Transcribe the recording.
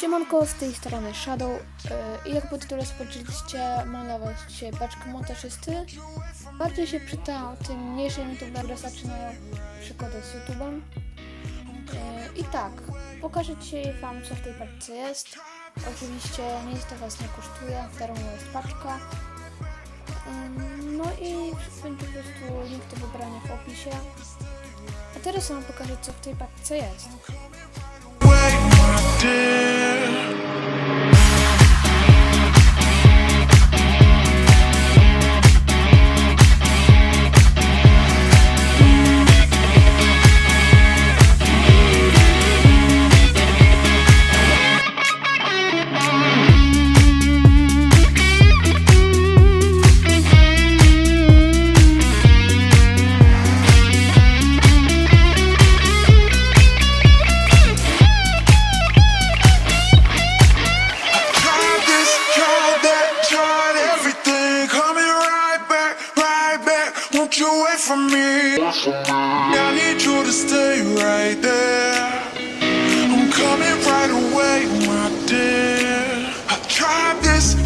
Siemanko, z tej strony Shadow yy, i jak po tytule spodzieliście malować się beczkę montażysty. Bardziej się przyda tym mniejszym youtuberom, które zaczynają przygodę z YouTube'em. Yy, I tak, pokażę Ci Wam co w tej paczce jest. Oczywiście nic to Was nie kosztuje, w darmo jest paczka. No i będzie po prostu link do wybrania w opisie. A teraz Wam pokażę co w tej paczce jest. Won't you wait for me? I need you to stay right there. I'm coming right away, my dear. I tried this.